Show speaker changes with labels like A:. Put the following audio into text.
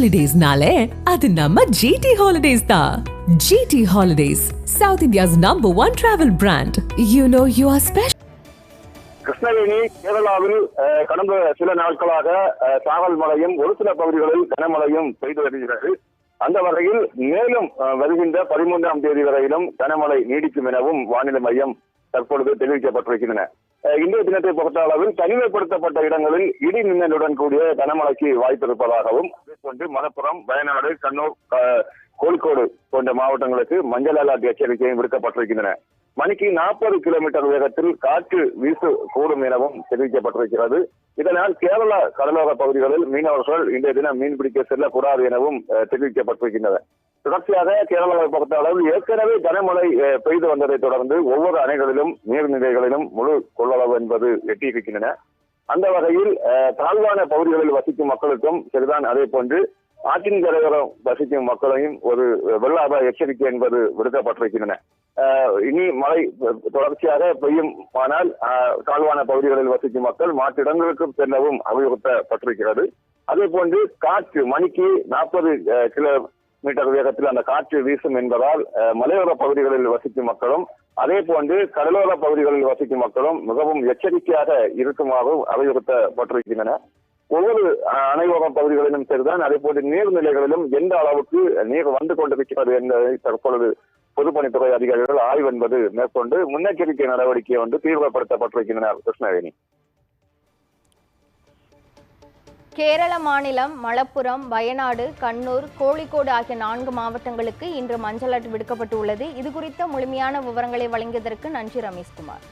A: ஹாலிடேஸ்னாலே அது நம்ம ஜிடி ஹாலிடேஸ் தான் GT holidays south India's number one travel brand you know you are special
B: Krishnaveni கேரளாவில் கடந்த சில நாட்களாக சாகல் மழையும் ஒரு சில பகுதிகளில் கனமழையும் பெய்து வருகிறது. அந்த வகையில் மேலும் வருகின்ற பதிமூன்றாம் தேதி வரையிலும் கனமழை நீடிக்கும் எனவும் வானிலை மையம் தற்பொழுது தெரிவிக்கப்பட்டிருக்கின்றன. இன்றைய தினத்தை பொறுத்த அளவில் தனிமைப்படுத்தப்பட்ட இடங்களில் இடி மின்னலுடன் கூடிய கனமழைக்கு வாய்ப்பு இருப்பதாகவும் அதேபோன்று மலப்புரம் வயநாடு கண்ணூர் கோழிக்கோடு போன்ற மாவட்டங்களுக்கு மஞ்சள் அலர்ட் எச்சரிக்கையும் விடுக்கப்பட்டிருக்கின்றன. மணிக்கு நாற்பது கிலோமீட்டர் வேகத்தில் காற்று வீசக்கூடும் எனவும் தெரிவிக்கப்பட்டிருக்கிறது. இதனால் கேரள கடலோர பகுதிகளில் மீனவர்கள் இன்றைய தினம் மீன்பிடிக்க செல்லக்கூடாது எனவும் தெரிவிக்கப்பட்டிருக்கின்றன. தொடர்ச்சியாக கேரளாவை பொறுத்த அளவில் ஏற்கனவே கனமழை பெய்து வந்ததை தொடர்ந்து ஒவ்வொரு அணைகளிலும் நீர்நிலைகளிலும் முழு கொள்ளளவு என்பது எட்டியிருக்கின்றன. அந்த வகையில் தாழ்வான பகுதிகளில் வசிக்கும் மக்களுக்கும் சரிதான். அதே போன்று ஆற்றின் கரையோரம் வசிக்கும் மக்களையும் ஒரு வெள்ள அபாய எச்சரிக்கை என்பது விடுக்கப்பட்டிருக்கின்றன. இனி மழை தொடர்ச்சியாக பெய்யும். ஆனால் தாழ்வான பகுதிகளில் வசிக்கும் மக்கள் மாற்றிடங்களுக்கு செல்லவும் அறிவுறுத்தப்பட்டிருக்கிறது அதே போன்று காற்று மணிக்கு நாற்பது கிலோ மீட்டர் வேகத்தில் அந்த காற்று வீசும் என்பதால் மலையோர பகுதிகளில் வசிக்கும் மக்களும் அதே போன்று கடலோர பகுதிகளில் வசிக்கும் மக்களும் மிகவும் எச்சரிக்கையாக இருக்குமாறும் அறிவுறுத்தப்பட்டிருக்கின்றன ஒவ்வொரு அஹ், அணையோர பகுதிகளிலும் சரிதான். அதே போன்று நீர்நிலைகளிலும் எந்த அளவுக்கு நீர் வந்து கொண்டிருக்கிறது என்பதை தற்பொழுது பொதுப்பணித்துறை அதிகாரிகள் ஆய்வு என்பது மேற்கொண்டு முன்னெச்சரிக்கை நடவடிக்கை வந்து தீவிரப்படுத்தப்பட்டிருக்கின்றனர். கிருஷ்ணவேணி.
C: கேரள மாநிலம் மலப்புரம் வயநாடு கண்ணூர் கோழிக்கோடு ஆகிய நான்கு மாவட்டங்களுக்கு இன்று மஞ்சள் அலர்ட் விடுக்கப்பட்டுள்ளது. இது குறித்த முழுமையான விவரங்களை வழங்கியதற்கு நன்றி ரமேஷ்குமார்.